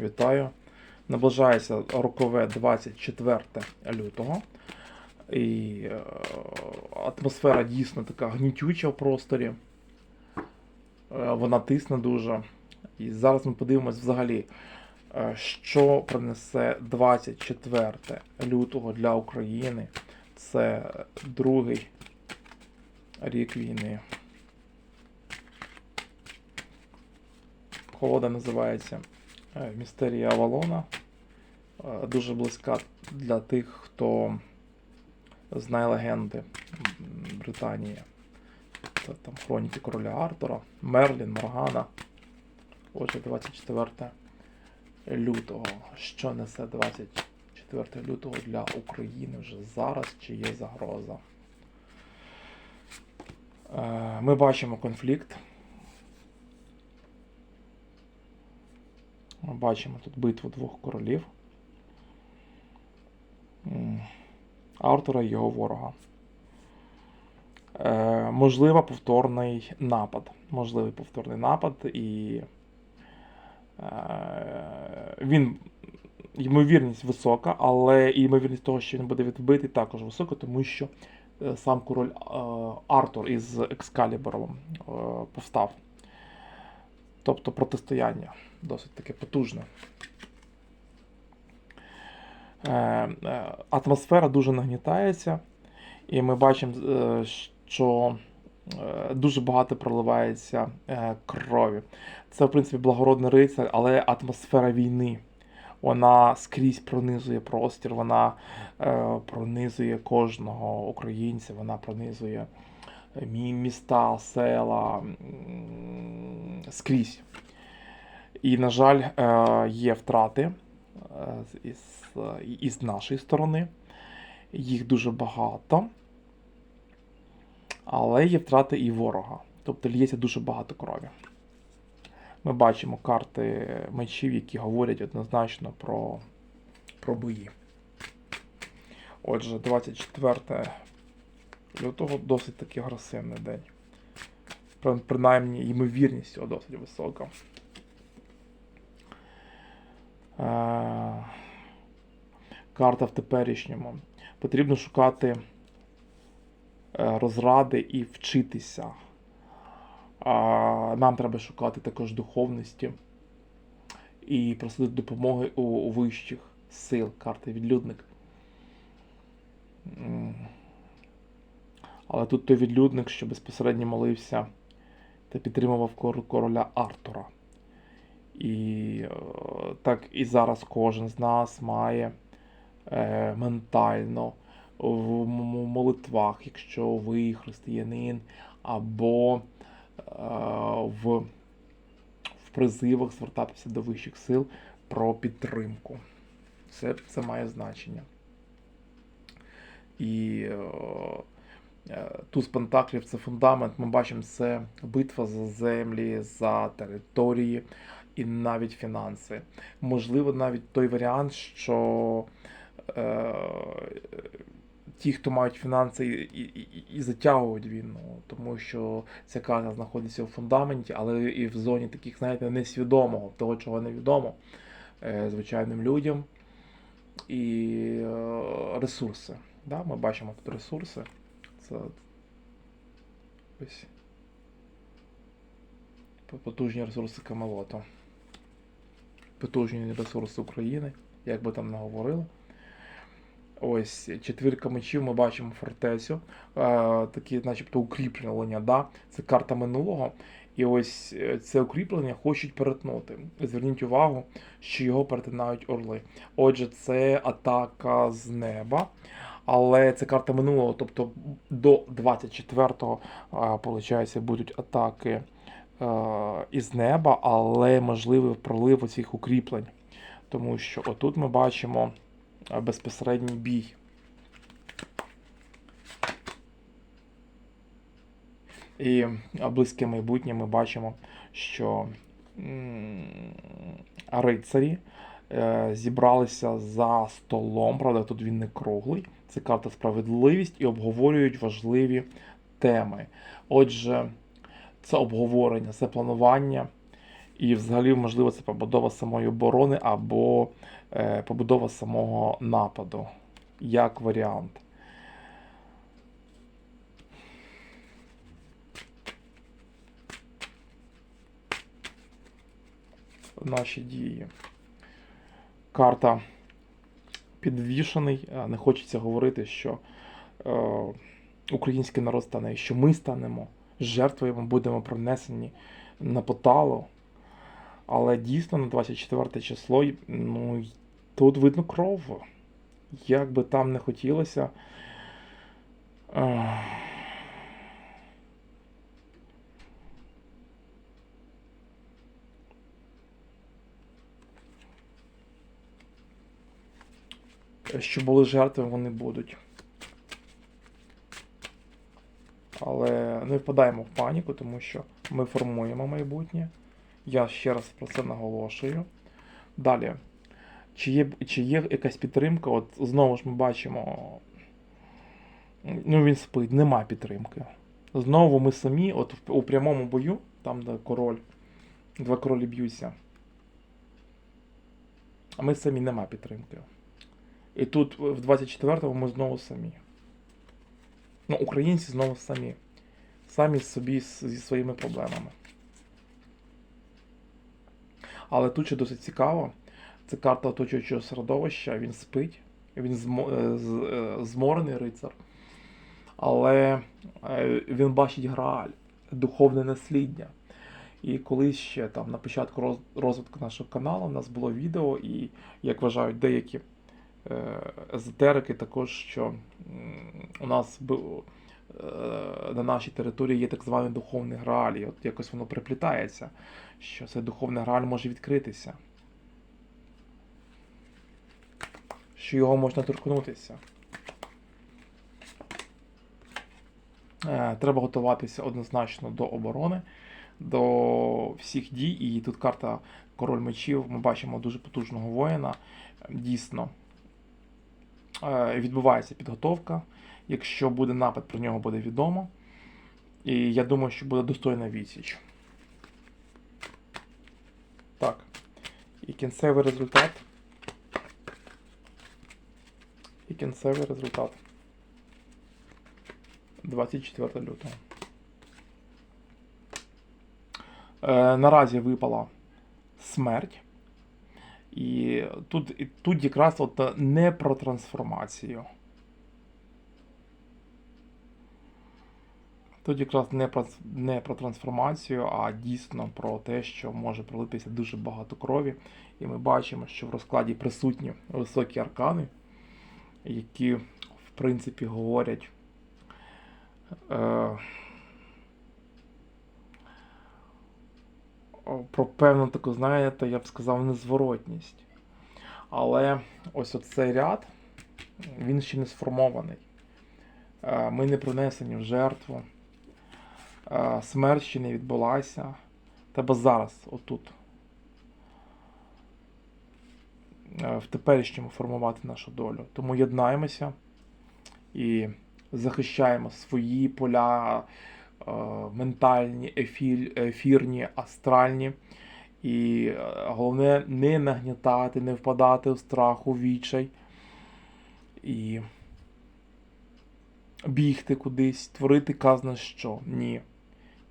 Вітаю. Наближається рокове 24 лютого. І е, атмосфера дійсно така гнітюча в просторі. Е, вона тисне дуже. І зараз ми подивимось взагалі, е, що принесе 24 лютого для України. Це другий рік війни. Холода називається Містерія Авалона. Е, Дуже близька для тих, хто знає легенди Британії. Це там хроніки короля Артура, Мерлін, Моргана. Отже, 24 лютого. Що несе 24 лютого для України вже зараз, чи є загроза? Е, Ми бачимо конфлікт. Ми бачимо тут битву двох королів. Артура і його ворога. Е, можливо, повторний напад. Можливий повторний напад, і е, він. Ймовірність висока, але і ймовірність того, що він буде відбитий, також висока, тому що е, сам король е, Артур із Екскалібером е, повстав. Тобто протистояння досить таке потужне. Е, е, Атмосфера дуже нагнітається, і ми бачимо, е, що дуже багато проливається крові. Це, в принципі, благородний рицар, але атмосфера війни. Вона скрізь пронизує простір, вона пронизує кожного українця, вона пронизує міста, села скрізь. І, на жаль, е, є втрати е, із, із нашої сторони. Їх дуже багато. Але є втрати і ворога. Тобто лється дуже багато крові. Ми бачимо карти мечів, які говорять однозначно про, про бої. Отже, 24 лютого досить таки агресивний день. Принаймні, ймовірність його досить висока. Е, Карта в теперішньому. Потрібно шукати е, розради і вчитися. Нам треба шукати також духовності і просити допомоги у, вищих сил. Карта відлюдник. Але тут той відлюдник, що безпосередньо молився та підтримував короля Артура. І е, так і зараз кожен з нас має е, ментально в молитвах, якщо ви християнин, або е, в, в призивах звертатися до вищих сил про підтримку. Це, це має значення. І е, туз Пентаклів це фундамент. Ми бачимо, це битва за землі, за території і навіть фінанси. Можливо, навіть той варіант, що е, ті, хто мають фінанси, і, і, і- і затягують війну, тому що ця карта знаходиться у фундаменті, але і в зоні таких, знаєте, несвідомого, того, чого невідомо е, звичайним людям. І е, ресурси. Да? Ми бачимо тут ресурси. Це ось потужні ресурси Камелоту. Потужні ресурси України, як би там не говорили. Ось четвірка мечів, ми бачимо фортецю, такі, начебто, укріплення. Да? Це карта минулого. І ось е, це укріплення хочуть перетнути. Зверніть увагу, що його перетинають орли. Отже, це атака з неба. Але це карта минулого, тобто до 24-го, виходить, будуть атаки е, із неба, але можливий пролив оцих укріплень. Тому що отут ми бачимо е, безпосередній бій. І е, близьке майбутнє ми бачимо, що рицарі е, зібралися за столом, правда, тут він не круглий. Це карта справедливість і обговорюють важливі теми. Отже, це обговорення, це планування І взагалі, можливо, це побудова самої оборони або е, побудова самого нападу. Як варіант. Наші дії. Карта підвішений. Е, Не хочеться говорити, що е, український народ стане, що ми станемо жертвою, ми будемо пронесені на поталу. Але дійсно на 24 число, ну, тут видно кров. Як би там не хотілося. Що були жертви, вони будуть. Але не впадаємо в паніку, тому що ми формуємо майбутнє. Я ще раз про це наголошую. Далі. Чи є, чи є якась підтримка? От знову ж ми бачимо. Ну, він спить, нема підтримки. Знову ми самі, от у прямому бою, там, де король, два королі б'ються. А ми самі нема підтримки. І тут в 24-му ми знову самі. Ну, українці знову самі. Самі собі зі своїми проблемами. Але тут ще досить цікаво. Це карта оточуючого середовища, він спить, він е, е, зморений рицар. Але е, він бачить Грааль, духовне насліддя. І колись ще там на початку розвитку нашого каналу у нас було відео, і, як вважають деякі езотерики, також що у нас е, на нашій території є так званий духовний грааль, і от якось воно приплітається, що цей духовний грааль може відкритися. Що його можна торкнутися. Е, Треба готуватися однозначно до оборони, до всіх дій. І тут карта Король мечів. Ми бачимо дуже потужного воїна. Дійсно, е, відбувається підготовка. Якщо буде напад, про нього буде відомо. І я думаю, що буде достойна відсіч. Так. І кінцевий результат. І кінцевий результат. 24 лютого. Е, наразі випала смерть. І тут, і тут якраз от е, не про трансформацію. Тут якраз не про, не про трансформацію, а дійсно про те, що може пролитися дуже багато крові. І ми бачимо, що в розкладі присутні високі аркани, які, в принципі, говорять е, про певну таку, знаєте, я б сказав, незворотність. Але ось оцей ряд, він ще не сформований. Е, Ми не принесені в жертву. Е, Смерть ще не відбулася. Треба зараз, отут, е, в теперішньому формувати нашу долю. Тому єднаємося і захищаємо свої поля ментальні, ефір, ефірні, астральні. І е, головне не нагнітати, не впадати в страх, у відчай. І бігти кудись, творити казна що. Ні.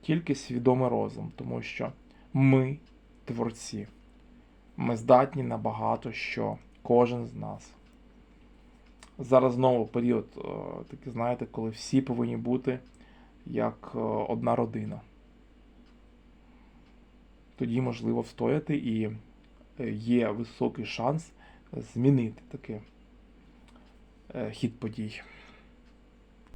Тільки свідомий розум, тому що ми творці. Ми здатні на багато що, кожен з нас. Зараз знову період, е, такий, знаєте, коли всі повинні бути як е, одна родина. Тоді можливо встояти і е, є високий шанс змінити таки е, хід подій.